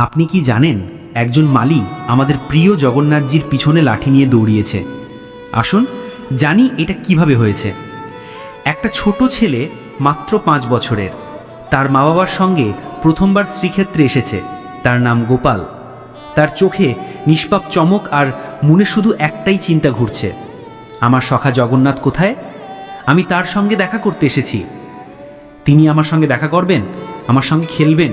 আপনি কি জানেন, একজন মালি আমাদের প্রিয় জগন্নাথজির পিছনে লাঠি নিয়ে দৌড়িয়েছে। আসুন, জানি এটা কীভাবে হয়েছে। একটা ছোট ছেলে মাত্র পাঁচ বছরের। তার মা বাবার সঙ্গে প্রথমবার শ্রীক্ষেত্রে এসেছে। তার নাম গোপাল। তার চোখে নিষ্পাপ চমক আর মনে শুধু একটাই চিন্তা ঘুরছে। আমার সখা জগন্নাথ কোথায়? আমি তার সঙ্গে দেখা করতে এসেছি। তিনি আমার সঙ্গে দেখা করবেন? আমার সঙ্গে খেলবেন?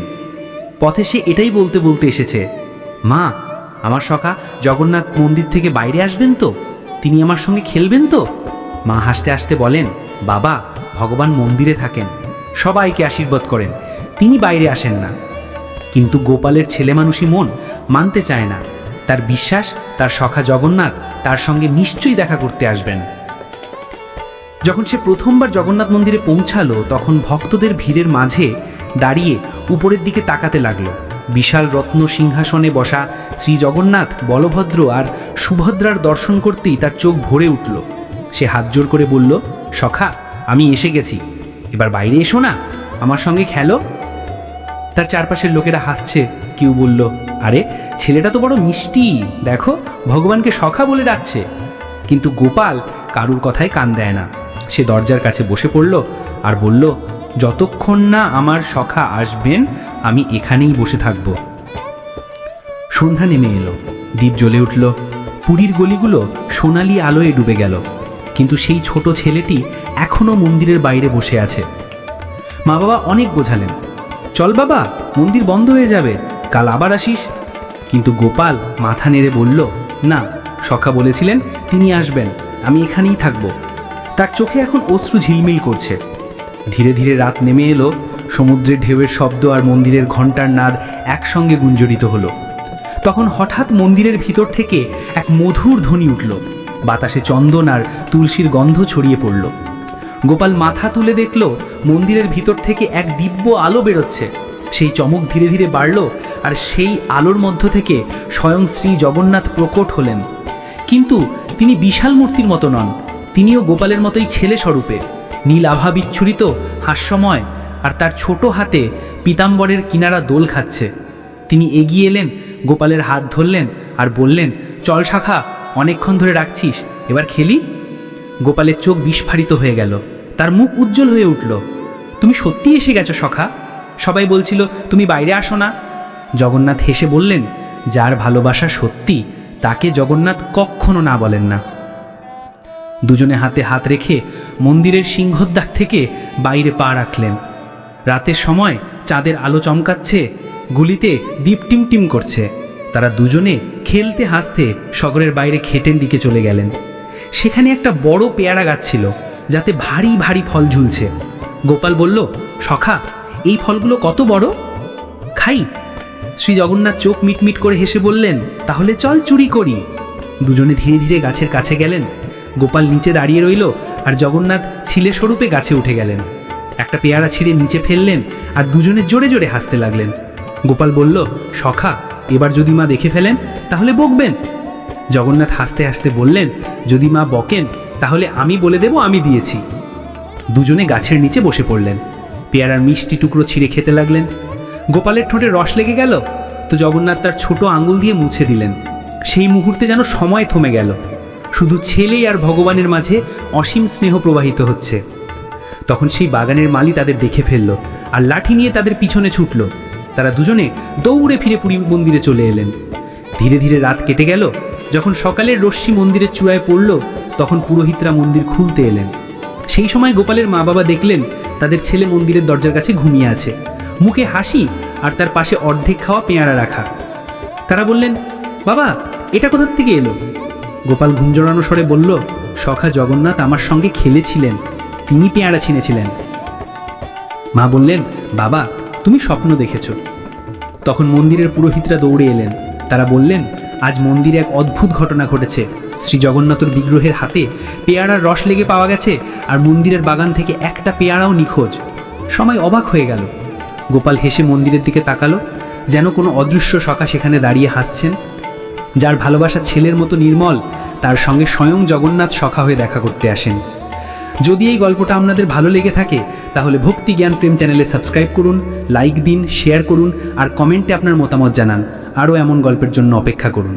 পথে সে এটাই বলতে বলতে এসেছে, মা, আমার সখা জগন্নাথ মন্দির থেকে বাইরে আসবেন তো? তিনি আমার সঙ্গে খেলবেন তো? মা হাসতে হাসতে বলেন, বাবা, ভগবান মন্দিরে থাকেন, সবাইকে আশীর্বাদ করেন, তিনি বাইরে আসেন না। কিন্তু গোপালের ছেলে মানুষই মন মানতে চায় না। তার বিশ্বাস, তার সখা জগন্নাথ তার সঙ্গে নিশ্চয়ই দেখা করতে আসবেন। যখন সে প্রথমবার জগন্নাথ মন্দিরে পৌঁছালো, তখন ভক্তদের ভিড়ের মাঝে দাঁড়িয়ে উপরের দিকে তাকাতে লাগল। বিশাল রত্ন সিংহাসনে বসা শ্রী জগন্নাথ, বলভদ্র আর সুভদ্রার দর্শন করতেই তার চোখ ভরে উঠল। সে হাত জোর করে বলল, সখা, আমি এসে গেছি। এবার বাইরে এসো না। আমার সঙ্গে খেলো। তার চারপাশের লোকেরা হাসছে। কেউ বলল, আরে, ছেলেটা তো বড় মিষ্টি। দেখো, ভগবানকে সখা বলে ডাকছে। কিন্তু গোপাল কারুর কথায় কান দেয় না। সে দরজার কাছে বসে পড়ল আর বলল যতক্ষণ না আমার সখা আসবেন, আমি এখানেই বসে থাকব। সন্ধ্যা নেমে এলো। দ্বীপ জ্বলে উঠল। পুরীর গলিগুলো সোনালি আলোয় ডুবে গেল। কিন্তু সেই ছোট ছেলেটি এখনও মন্দিরের বাইরে বসে আছে। মা বাবা অনেক বোঝালেন। চল বাবা, মন্দির বন্ধ হয়ে যাবে। কাল আবার আসিস। কিন্তু গোপাল মাথা নেড়ে বলল, না, সখা বলেছিলেন তিনি আসবেন। আমি এখানেই থাকব। তার চোখে এখন অশ্রু ঝিলমিল করছে। ধীরে ধীরে রাত নেমে এলো, সমুদ্রের ঢেউয়ের শব্দ আর মন্দিরের ঘণ্টার নাদ একসঙ্গে গুঞ্জরিত হলো। তখন হঠাৎ মন্দিরের ভিতর থেকে এক মধুর ধ্বনি উঠল। বাতাসে চন্দন আর তুলসীর গন্ধ ছড়িয়ে পড়ল। গোপাল মাথা তুলে দেখল, মন্দিরের ভিতর থেকে এক দিব্য আলো বেরোচ্ছে। সেই চমক ধীরে ধীরে বাড়ল আর সেই আলোর মধ্য থেকে স্বয়ং শ্রী জগন্নাথ প্রকট হলেন। কিন্তু তিনি বিশাল মূর্তির মতো নন, তিনিও গোপালের মতোই ছেলে স্বরূপে। নীল আভা বিচ্ছুরিত, হাস্যময়, আর তার ছোট হাতে পিতাম্বরের কিনারা দোল খাচ্ছে। তিনি এগিয়ে এলেন, গোপালের হাত ধরলেন আর বললেন, চল শাখা, অনেকক্ষণ ধরে রাখছিস, এবার খেলি? গোপালের চোখ বিস্ফারিত হয়ে গেল, তার মুখ উজ্জ্বল হয়ে উঠল। তুমি সত্যি এসে গেছো সখা সবাই বলছিল, তুমি বাইরে আসো না। জগন্নাথ হেসে বললেন, যার ভালোবাসা সত্যি, তাকে জগন্নাথ কখনো না বলেন না। দুজনে হাতে হাত রেখে মন্দিরের সিংহদ্বার থেকে বাইরে পা রাখলেন। রাতের সময় চাঁদের আলো চমকাচ্ছে, গুলিতে দ্বীপ টিম টিম করছে। তারা দুজনে খেলতে হাসতে শহরের বাইরে খেটের দিকে চলে গেলেন। সেখানে একটা বড় পেয়ারা গাছ ছিল, যাতে ভারী ভারী ফল ঝুলছে। গোপাল বলল, সখা, এই ফলগুলো কত বড়? খাই। শ্রী জগন্নাথ চোখ মিটমিট করে হেসে বললেন, তাহলে চল চুরি করি। দুজনে ধীরে ধীরে গাছের কাছে গেলেন। গোপাল নিচে দাঁড়িয়ে রইল আর জগন্নাথ ছিলে স্বরূপে গাছে উঠে গেলেন। একটা পেয়ারা ছিঁড়ে নিচে ফেললেন আর দুজনে জোরে জোরে হাসতে লাগলেন। গোপাল বলল, সখা, এবার যদি মা দেখে ফেলেন, তাহলে বকবেন। জগন্নাথ হাসতে হাসতে বললেন, যদি মা বকেন, তাহলে আমি বলে দেব, আমি দিয়েছি। দুজনে গাছের নিচে বসে পড়লেন। পেয়ারার মিষ্টি টুকরো ছিঁড়ে খেতে লাগলেন। গোপালের ঠোঁটে রস লেগে গেল, তো জগন্নাথ তার ছোট আঙুল দিয়ে মুছে দিলেন। সেই মুহূর্তে যেন সময় থমে গেল। শুধু ছেলেই আর ভগবানের মাঝে অসীম স্নেহ প্রবাহিত হচ্ছে। তখন সেই বাগানের মালি তাদের দেখে ফেলল আর লাঠি নিয়ে তাদের পিছনে ছুটল। তারা দুজনে দৌড়ে ফিরে পুরী মন্দিরে চলে এলেন। ধীরে ধীরে রাত কেটে গেল। যখন সকালের রশ্মি মন্দিরের চূড়ায় পড়ল, তখন পুরোহিতরা মন্দির খুলতে এলেন। সেই সময় গোপালের মা বাবা দেখলেন তাদের ছেলে মন্দিরের দরজার কাছে ঘুমিয়ে আছে। মুখে হাসি আর তার পাশে অর্ধেক খাওয়া পেয়ারা রাখা। তারা বললেন, বাবা, এটা কোথার থেকে এলো? গোপাল জড়ানো স্বরে বলল, সখা জগন্নাথ আমার সঙ্গে খেলেছিলেন। তিনি পেয়ারা ছিনেছিলেন। মা বললেন, বাবা, তুমি স্বপ্ন দেখেছ। তখন মন্দিরের পুরোহিতরা দৌড়ে এলেন। তারা বললেন, আজ মন্দিরে এক অদ্ভুত ঘটনা ঘটেছে। শ্রী জগন্নাথর বিগ্রহের হাতে পেয়ারার রস লেগে পাওয়া গেছে আর মন্দিরের বাগান থেকে একটা পেয়ারাও নিখোঁজ। সময় অবাক হয়ে গেল। গোপাল হেসে মন্দিরের দিকে তাকালো, যেন কোনো অদৃশ্য সখা সেখানে দাঁড়িয়ে হাসছেন। যার ভালোবাসা ছেলের মতো নির্মল, তার সঙ্গে স্বয়ং জগন্নাথ সখা হয়ে দেখা করতে আসেন। যদি এই গল্পটা আপনাদের ভালো লেগে থাকে, তাহলে ভক্তি জ্ঞান প্রেম চ্যানেলে সাবস্ক্রাইব করুন, লাইক দিন, শেয়ার করুন, আর কমেন্টে আপনার মতামত জানান। আরও এমন গল্পের জন্য অপেক্ষা করুন।